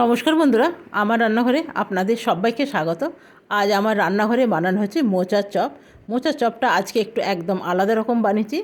নমস্কার বন্ধুরা, আমার রান্নাঘরে আপনাদের সবাইকে স্বাগত। আজ আমার রান্নাঘরে বানানো হচ্ছে মোচার চপ। মোচার চপটা আজকে একটু একদম আলাদা রকম বানিয়েছি।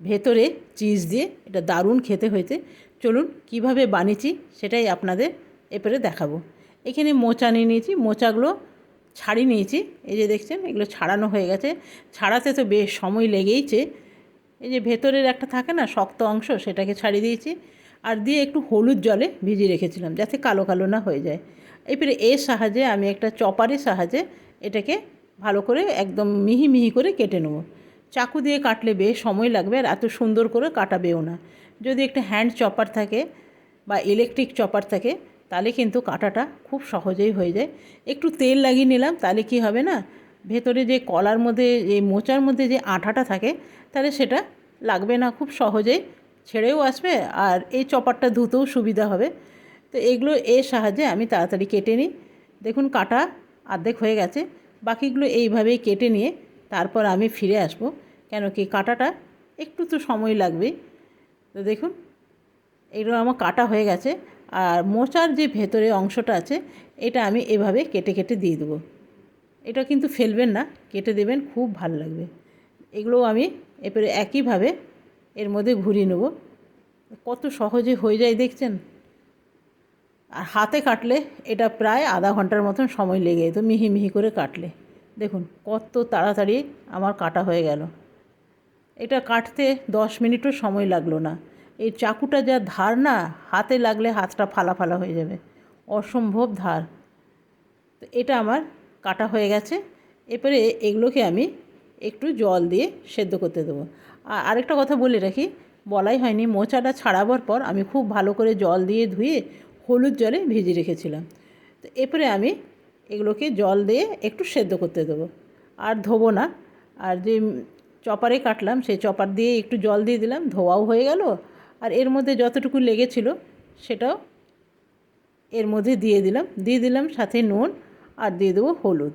ভেতরে চিজ দিয়ে, এটা দারুণ খেতে হয়েছে। চলুন কীভাবে বানিয়েছি সেটাই আপনাদের এরপরে দেখাবো। এখানে মোচা নিয়ে নিয়েছি, মোচাগুলো ছাড়িয়ে নিয়েছি। এই যে দেখছেন, এগুলো ছাড়ানো হয়ে গেছে। ছাড়াতে তো বেশ সময় লেগেইছে। এই যে ভেতরের একটা থাকে না, শক্ত অংশ, সেটাকে ছাড়িয়ে দিয়েছি। আর দিয়ে একটু হলুদ জলে ভিজিয়ে রেখেছিলাম যাতে কালো কালো না হয়ে যায়। এরপরে এর সাহায্যে আমি একটা চপারের সাহায্যে এটাকে ভালো করে একদম মিহি মিহি করে কেটে নেব। চাকু দিয়ে কাটলে বেশ সময় লাগবে আর এত সুন্দর করে কাটাবেও না। যদি একটা হ্যান্ড চপার থাকে বা ইলেকট্রিক চপার থাকে, তাহলে কিন্তু কাটাটা খুব সহজেই হয়ে যায়। একটু তেল লাগিয়ে নিলাম, তাহলে কি হবে না? ভেতরে যে কলার মধ্যে, যে মোচার মধ্যে যে আঠাটা থাকে, তাহলে সেটা লাগবে না, খুব সহজেই ছেড়েও আসবে আর এই চপারটা ধুতেও সুবিধা হবে। তো এগুলো এর সাহায্যে আমি তাড়াতাড়ি কেটে নিই। দেখুন কাটা অর্ধেক হয়ে গেছে, বাকিগুলো এইভাবেই কেটে নিয়ে তারপর আমি ফিরে আসব। কেন কি কাটাটা একটু তো সময় লাগবেই তো দেখুন, এগুলো আমার কাটা হয়ে গেছে আর মোচার যে ভেতরে অংশটা আছে, এটা আমি এভাবে কেটে কেটে দিয়ে দেবো। এটা কিন্তু ফেলবেন না, কেটে দেবেন, খুব ভালো লাগবে। এগুলো আমি এরপরে একইভাবে এর মধ্যে ঘুরিয়ে নেব। কত সহজে হয়ে যায় দেখছেন? আর হাতে কাটলে এটা প্রায় আধা ঘণ্টার মতন সময় লেগে যেত, মিহি মিহি করে কাটলে। দেখুন কত তাড়াতাড়ি আমার কাটা হয়ে গেল। এটা কাটতে দশ মিনিটও সময় লাগল না। এই চাকুটা যা ধার না, হাতে লাগলে হাতটা ফালা ফালা হয়ে যাবে। অসম্ভব ধার। তো এটা আমার কাটা হয়ে গেছে। এরপরে এগুলোকে আমি একটু জল দিয়ে সেদ্ধ করতে দেবো। আর আরেকটা কথা বলে রাখি বলাই হয়নি। মোচাটা ছাড়াবার পর আমি খুব ভালো করে জল দিয়ে ধুয়ে হলুদ জলে ভিজিয়ে রেখেছিলাম। তো এরপরে আমি এগুলোকে জল দিয়ে একটু সেদ্ধ করতে দেবো। আর ধোবো না। আর যে চপারে কাটলাম, সেই চপার দিয়ে একটু জল দিয়ে দিলাম, ধোয়াও হয়ে গেল। আর এর মধ্যে যতটুকু লেগেছিল সেটাও এর মধ্যে দিয়ে দিলাম। দিয়ে দিলাম সাথে নুন আর দিয়ে দেবো হলুদ।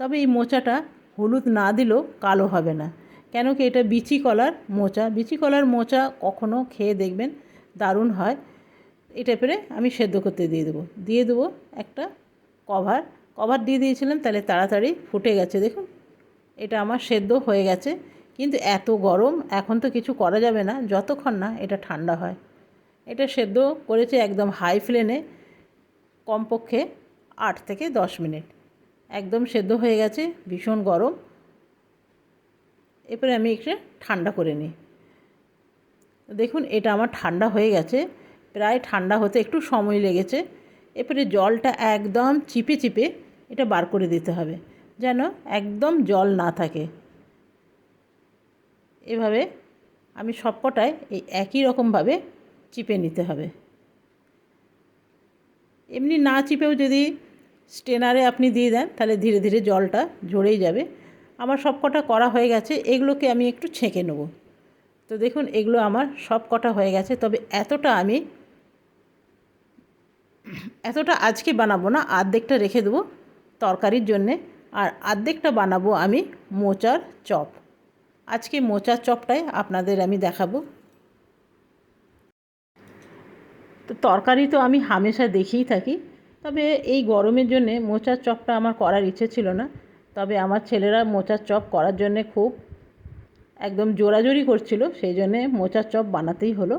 তবে এই মোচাটা হলুদ না দিলেও কালো হবে না। কেন কি এটা বিচি কলার মোচা? বিচি কলার মোচা কখনো খেয়ে দেখবেন দারুণ হয়। এটা পেরে আমি সেদ্ধ করতে দিয়ে দেবো। দিয়ে দেবো একটা কভার। কভার দিয়ে দিয়েছিলাম তাহলে তাড়াতাড়ি ফুটে গেছে। দেখুন, এটা আমার সেদ্ধ হয়ে গেছে। কিন্তু এত গরম, এখন তো কিছু করা যাবে না। যতক্ষণ না এটা ঠান্ডা হয়। এটা সেদ্ধ করেছে একদম হাই ফ্লেমে কমপক্ষে আট থেকে দশ মিনিট। একদম সেদ্ধ হয়ে গেছে, ভীষণ গরম। এরপরে আমি একটু ঠান্ডা করে নিই। দেখুন, এটা আমার ঠান্ডা হয়ে গেছে। প্রায় ঠান্ডা হতে একটু সময় লেগেছে। এরপরে জলটা একদম চিপে চিপে এটা বার করে দিতে হবে, যেন একদম জল না থাকে। এভাবে আমি সবকটায় এই একই রকমভাবে চিপে নিতে হবে। এমনি না চিপেও যদি স্টেনারে আপনি দিয়ে দেন, তাহলে ধীরে ধীরে জলটা ঝরেই যাবে। আমার সব কটা করা হয়ে গেছে, এগুলোকে আমি একটু ছেঁকে নেব। তো দেখুন, এগুলো আমার সব কটা হয়ে গেছে, তবে এতটা আমি এতটা আজকে বানাবো না, আর্ধেকটা রেখে দেবো তরকারির জন্যে, আর আর্ধেকটা বানাবো আমি মোচার চপ। আজকে মোচার চপটাই আপনাদের আমি দেখাবো। তো তরকারি তো আমি হামেশা দেখেই থাকি, তবে এই গরমের জন্যে মোচার চপটা আমার করার ইচ্ছে ছিল না। তবে আমার ছেলেরা মোচার চপ করার জন্যে খুব একদম জোরাজোরি করছিল, সেই জন্যে মোচার চপ বানাতেই হলো।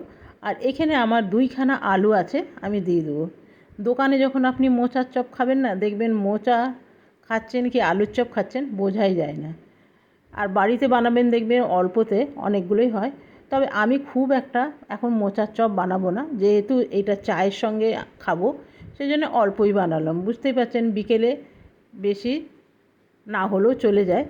আর এখানে আমার দুইখানা আলু আছে, আমি দিয়ে দেবো। দোকানে যখন আপনি মোচার চপ খাবেন না, দেখবেন মোচা খাচ্ছেন কি আলুর চপ খাচ্ছেন, বোঝাই যায় না। আর বাড়িতে বানাবেন দেখবেন অল্পতে, অনেকগুলোই হয়। তবে আমি খুব একটা এখন মোচার চপ বানাবো না, যেহেতু এটা চায়ের সঙ্গে খাব, সেই জন্য অল্পই বানালাম। বুঝতেই পারছেন, বিকেলে বেশি না হলেও চলে যায়।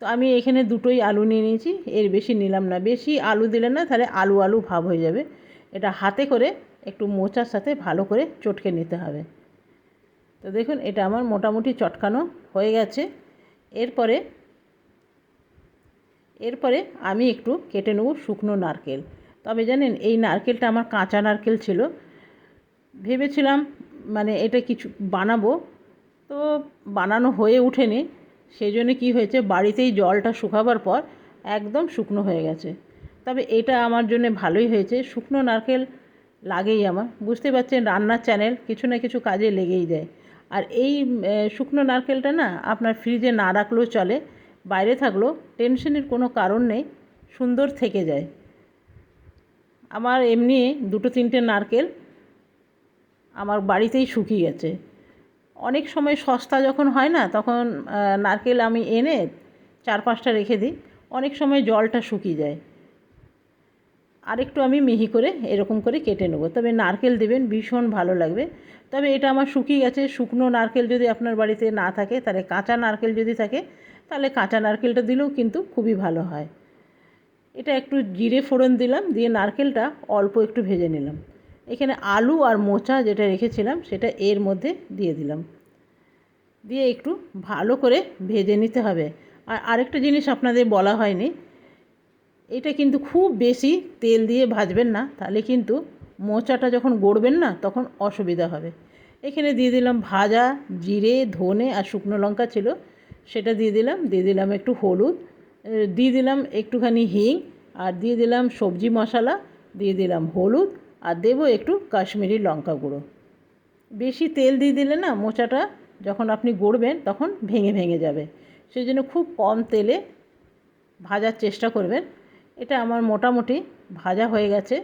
তো আমি এখানে দুটোই আলু নিয়ে নিয়েছি, এর বেশি নিলাম না। বেশি আলু দিলে না তাহলে আলু আলু ভাব হয়ে যাবে। এটা হাতে করে একটু মোচার সাথে ভালো করে চটকে নিতে হবে। তো দেখুন, এটা আমার মোটামুটি চটকানো হয়ে গেছে। এরপরে এরপরে আমি একটু কেটে নেব শুকনো নারকেল। তবে জানেন, এই নারকেলটা আমার কাঁচা নারকেল ছিল। ভেবেছিলাম মানে এটা কিছু বানাবো। তো বানানো হয়ে ওঠেনি। সেই জন্য কী হয়েছে, বাড়িতেই জলটা শুকাবার পর একদম শুকনো হয়ে গেছে। তবে এটা আমার জন্য ভালোই হয়েছে, শুকনো নারকেল লাগেই আমার। বুঝতে পারছেন, রান্নার চ্যানেল কিছু না কিছু কাজে লেগেই যায়। আর এই শুকনো নারকেলটা না আপনার ফ্রিজে না রাখলেও চলে, বাইরে থাকলেও টেনশনের কোনো কারণ নেই, সুন্দর থেকে যায়। আমার এমনি দুটো তিনটে নারকেল আমার বাড়িতেই শুকিয়ে গেছে। অনেক সময় সস্তা যখন হয় না, তখন নারকেল আমি এনে চার পাঁচটা রেখে দিই, অনেক সময় জলটা শুকিয়ে যায়। আরেকটু আমি মিহি করে এরকম করে কেটে নেব। তবে নারকেল দেবেন, ভীষণ ভালো লাগবে। তবে এটা আমার শুকিয়ে গেছে, শুকনো নারকেল যদি আপনার বাড়িতে না থাকে, তাহলে কাঁচা নারকেল যদি থাকে, তাহলে কাঁচা নারকেলটা দিলেও কিন্তু খুবই ভালো হয়। এটা একটু জিরে ফোড়ন দিলাম, দিয়ে নারকেলটা অল্প একটু ভেজে নিলাম। এখানে আলু আর মোচা যেটা রেখেছিলাম, সেটা এর মধ্যে দিয়ে দিলাম। দিয়ে একটু ভালো করে ভেজে নিতে হবে। আর আরেকটা জিনিস আপনাদের বলা হয়নি, এটা কিন্তু খুব বেশি তেল দিয়ে ভাজবেন না, তাহলে কিন্তু মোচাটা যখন গড়বেন না, তখন অসুবিধা হবে। এখানে দিয়ে দিলাম ভাজা জিরে, ধনে আর শুকনো লঙ্কা ছিল, সেটা দিয়ে দিলাম। দিয়ে দিলাম একটু হলুদ দিয়ে দিলাম একটুখানি হিং, আর দিয়ে দিলাম সবজি মশলা, দিয়ে দিলাম হলুদ আর দেবো একটু কাশ্মীরি লঙ্কা গুঁড়ো। বেশি তেল দিয়ে দিলে না মোচাটা যখন আপনি গড়বেন তখন ভেঙে ভেঙে যাবে। সেই জন্য খুব কম তেলে ভাজার চেষ্টা করবেন। এটা আমার মোটামুটি ভাজা হয়ে গেছে।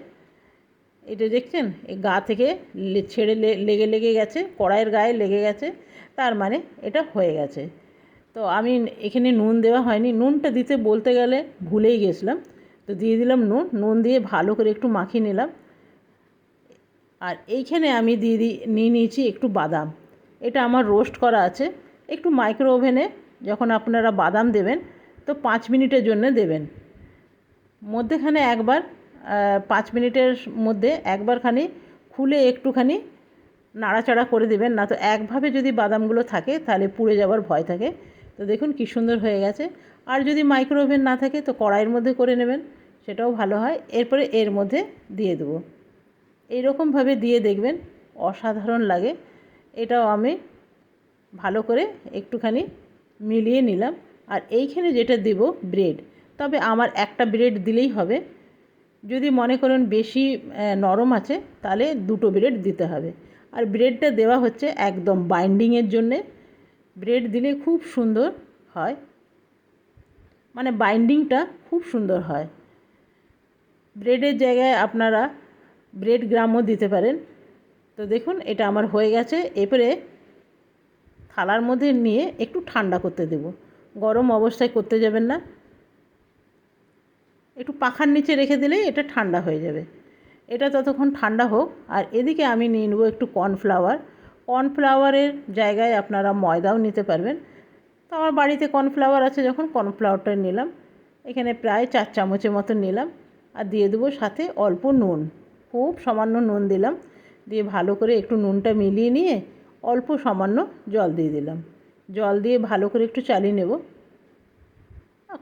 এটা দেখছেন? এই গা থেকে ছেড়ে লেগে লেগে গেছে, কড়াইয়ের গায়ে লেগে গেছে, তার মানে এটা হয়ে গেছে। তো আমি এখানে নুন দেওয়া হয়নি। নুনটা দিতে বলতে গেলে ভুলেই গেছিলাম। তো দিয়ে দিলাম নুন। নুন দিয়ে ভালো করে একটু মাখিয়ে নিলাম। আর এইখানে আমি দিয়ে দিই নিয়ে নিয়েছি একটু বাদাম। এটা আমার রোস্ট করা আছে, একটু মাইক্রো ওভেনে যখন আপনারা বাদাম দেবেন, তো পাঁচ মিনিটের জন্য দেবেন। মধ্যেখানে একবার পাঁচ মিনিটের মধ্যে একবারখানি খুলে একটুখানি নাড়াচাড়া করে দেবেন, না তো একভাবে যদি বাদামগুলো থাকে, তাহলে পুড়ে যাওয়ার ভয় থাকে। তো দেখুন কী সুন্দর হয়ে গেছে। আর যদি মাইক্রো ওভেন না থাকে, তো কড়াইয়ের মধ্যে করে নেবেন, সেটাও ভালো হয়। এরপরে এর মধ্যে দিয়ে দেবো। এইরকমভাবে দিয়ে দেখবেন, অসাধারণ লাগে। এটাও আমি ভালো করে একটুখানি মিলিয়ে নিলাম। আর এইখানে যেটা দেব, ব্রেড। তবে আমার একটা ব্রেড দিলেই হবে। যদি মনে করেন বেশি নরম আছে, তাহলে দুটো ব্রেড দিতে হবে। আর ব্রেডটা দেওয়া হচ্ছে একদম বাইন্ডিংয়ের জন্যে। ব্রেড দিলে খুব সুন্দর হয়। মানে বাইন্ডিংটা খুব সুন্দর হয়। ব্রেডের জায়গায় আপনারা ব্রেড গ্রামও দিতে পারেন। তো দেখুন, এটা আমার হয়ে গেছে। এরপরে থালার মধ্যে নিয়ে একটু ঠান্ডা করতে দেব। গরম অবস্থায় করতে যাবেন না। একটু পাখার নিচে রেখে দিলেই এটা ঠান্ডা হয়ে যাবে। এটা ততক্ষণ ঠান্ডা হোক। আর এদিকে আমি নিয়ে নেব একটু কর্নফ্লাওয়ার। কর্নফ্লাওয়ারের জায়গায় আপনারা ময়দাও নিতে পারবেন। তো আমার বাড়িতে কর্নফ্লাওয়ার আছে যখন, কর্নফ্লাওয়ারটা নিলাম। এখানে প্রায় চার চামচের মতো নিলাম। আর দিয়ে দেবো সাথে অল্প নুন। খুব সামান্য নুন দিলাম। দিয়ে ভালো করে একটু নুনটা মিলিয়ে নিয়ে অল্প সামান্য জল দিয়ে দিলাম। জল দিয়ে ভালো করে একটু চালিয়ে নেব।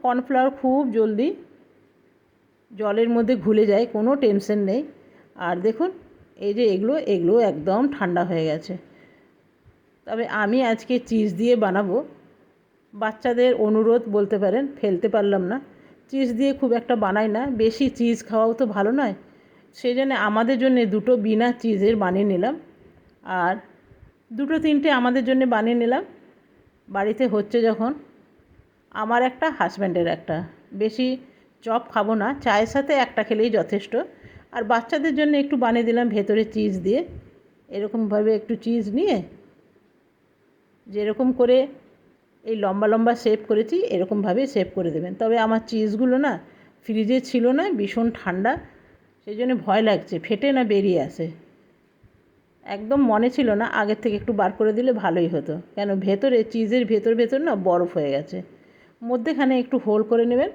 কর্নফ্লাওয়ার খুব জলদি জলের মধ্যে ঘুলে যায়, কোনো টেনশন নেই। আর দেখুন, এই যে এগুলো এগুলো একদম ঠান্ডা হয়ে গেছে। তবে আমি আজকে চিজ দিয়ে বানাবো। বাচ্চাদের অনুরোধ বলতে পারেন, ফেলতে পারলাম না। চিজ দিয়ে খুব একটা বানাই না। বেশি চিজ খাওয়াও তো ভালো নয়। সেই জন্য আমাদের জন্য দুটো বিনা চিজের বানিয়ে নিলাম। আর দুটো তিনটে আমাদের জন্য বানিয়ে নিলাম। বাড়িতে হচ্ছে যখন আমার একটা হাজব্যান্ডের একটা। বেশি চপ খাব না, চায়ের সাথে একটা খেলেই যথেষ্ট। আর বাচ্চাদের জন্য একটু বানিয়ে দিলাম ভেতরে চিজ দিয়ে। এরকমভাবে একটু চিজ নিয়ে যেরকম করে এই লম্বা লম্বা শেপ করেছি এরকমভাবে শেপ করে দেবেন। তবে আমার চিজগুলো না ফ্রিজে ছিল না, ভীষণ ঠান্ডা। সেই জন্য ভয় লাগছে, ফেটে না বেরিয়ে আসে। একদম মনে ছিল না আগের থেকে একটু বার করে দিলে ভালোই হতো। কেন ভেতরে চিজের ভেতর ভেতর না বরফ হয়ে গেছে। মধ্যেখানে একটু হোল করে নেবেন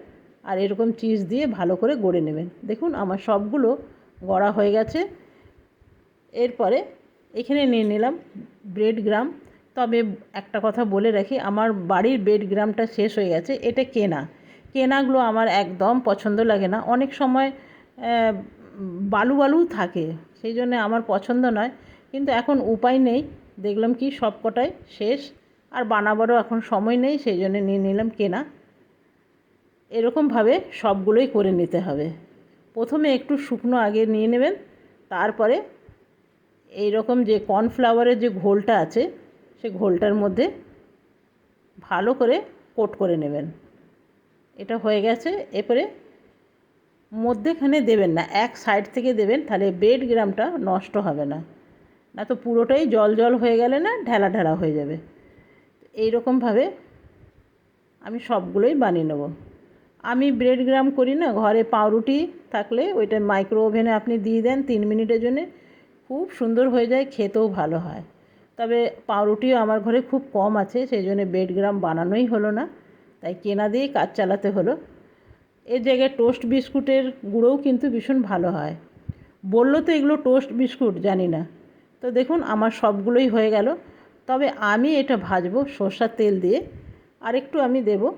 আর এরকম চিজ দিয়ে ভালো করে গড়ে নেবেন। দেখুন আমার সবগুলো গড়া হয়ে গেছে। এরপরে এখানে নিয়ে নিলাম ব্রেড গ্রাম তবে একটা কথা বলে রাখি, আমার বাড়ির ব্রেড গ্রামটা শেষ হয়ে গেছে, এটা কেনা। কেনাগুলো আমার একদম পছন্দ লাগে না। অনেক সময় বালু বালু থাকে, সেই জন্য আমার পছন্দ নয়। কিন্তু এখন উপায় নেই, দেখলাম কি সব কটাই শেষ, আর বানাবারও এখন সময় নেই, সেই জন্য নিয়ে নিলাম কেনা। এরকমভাবে সবগুলোই করে নিতে হবে। প্রথমে একটু শুকনো আগে নিয়ে নেবেন, তারপরে এই রকম যে কর্নফ্লাওয়ারের যে ঘোলটা আছে, সে ঘোলটার মধ্যে ভালো করে কোট করে নেবেন। এটা হয়ে গেছে, এরপরে মধ্যেখানে দেবেন না, এক সাইড থেকে দেবেন, তাহলে বেড গ্রামটা নষ্ট হবে না। না তো পুরোটাই জল জল হয়ে গেলে না ঢেলা ঢেলা হয়ে যাবে। এই রকমভাবে আমি সবগুলোই বানিয়ে নেব। আমি ব্রেড গ্রাম করি না, ঘরে পাউরুটি থাকলে ওইটা মাইক্রো ওভেনে আপনি দিয়ে দেন তিন মিনিটের জন্যে, খুব সুন্দর হয়ে যায়, খেতেও ভালো হয়। তবে পাউরুটিও আমার ঘরে খুব কম আছে, সেই জন্য ব্রেড গ্রাম বানানোই হলো না। তাই কেনা দিয়েই কাজ চালাতে হলো। এর জায়গায় টোস্ট বিস্কুটের গুঁড়োও কিন্তু ভীষণ ভালো হয়। বলল তো এগুলো টোস্ট বিস্কুট, জানি না। তো দেখুন, আমার সবগুলোই হয়ে গেল। তবে আমি এটা ভাজবো সর্ষার তেল দিয়ে। আর একটু আমি দেব।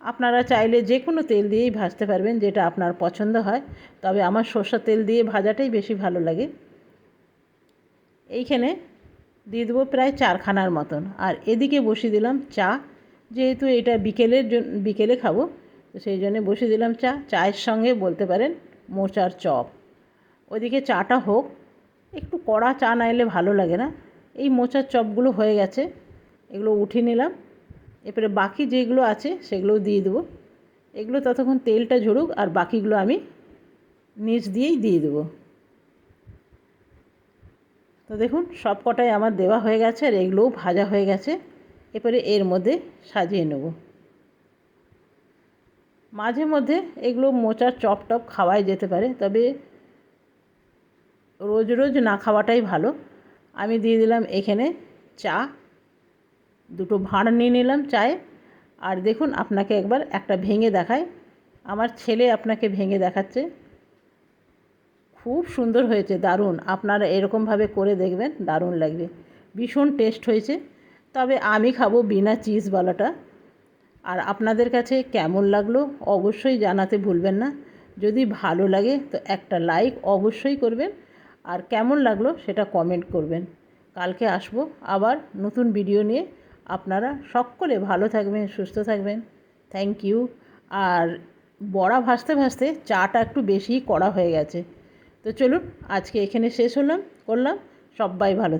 আপনারা চাইলে যে কোনো তেল দিয়েই ভাজতে পারবেন, যেটা আপনার পছন্দ হয়। তবে আমার সর্ষার তেল দিয়ে ভাজাটাই বেশি ভালো লাগে। এইখানে দিয়ে দেবো প্রায় চারখানার মতন। আর এদিকে বসিয়ে দিলাম চা। যেহেতু এটা বিকেলের জন্য বিকেলে খাব তো সেই জন্য বসিয়ে দিলাম চা। চায়ের সঙ্গে বলতে পারেন মোচার চপ। ওইদিকে চাটা হোক, একটু কড়া চা না এলে ভালো লাগে না। এই মোচার চপগুলো হয়ে গেছে, এগুলো উঠিয়ে নিলাম। এরপরে বাকি যেগুলো আছে সেগুলোও দিয়ে দেবো। এগুলো ততক্ষণ তেলটা ঝরুক আর বাকিগুলো আমি নিচ দিয়েই দিয়ে দেবো। তো দেখুন, সব কটাই আমার দেওয়া হয়ে গেছে আর এগুলোও ভাজা হয়ে গেছে। এরপরে এর মধ্যে সাজিয়ে নেব। মাঝে মধ্যে এগুলো মোচার চপ টপ খাওয়াই যেতে পারে, তবে রোজ রোজ না খাওয়াটাই ভালো। আমি দিয়ে দিলাম এখানে চা, দুটো ভাঁড় নিয়ে নিলাম চায়ে। আর দেখুন আপনাকে একবার একটা ভেঙে দেখায় আমার ছেলে আপনাকে ভেঙে দেখাচ্ছে। খুব সুন্দর হয়েছে, দারুণ। আপনারা এরকমভাবে করে দেখবেন, দারুণ লাগবে। ভীষণ টেস্ট হয়েছে। তবে আমি খাব বিনা চিজওয়ালাটা। আর আপনাদের কাছে কেমন লাগল অবশ্যই জানাতে ভুলবেন না। যদি ভালো লাগে তো একটা লাইক অবশ্যই করবেন। আর কেমন লাগল সেটা কমেন্ট করবেন। কালকে আসব আবার নতুন ভিডিও নিয়ে। আপনারা সকলে ভালো থাকবেন, সুস্থ থাকবেন। থ্যাংক ইউ আর বড়া ভাসতে ভাসতে চাটা একটু বেশিই কড়া হয়ে গেছে। তো চলুন আজকে এখানে শেষ হলাম, করলাম। সবাই ভালো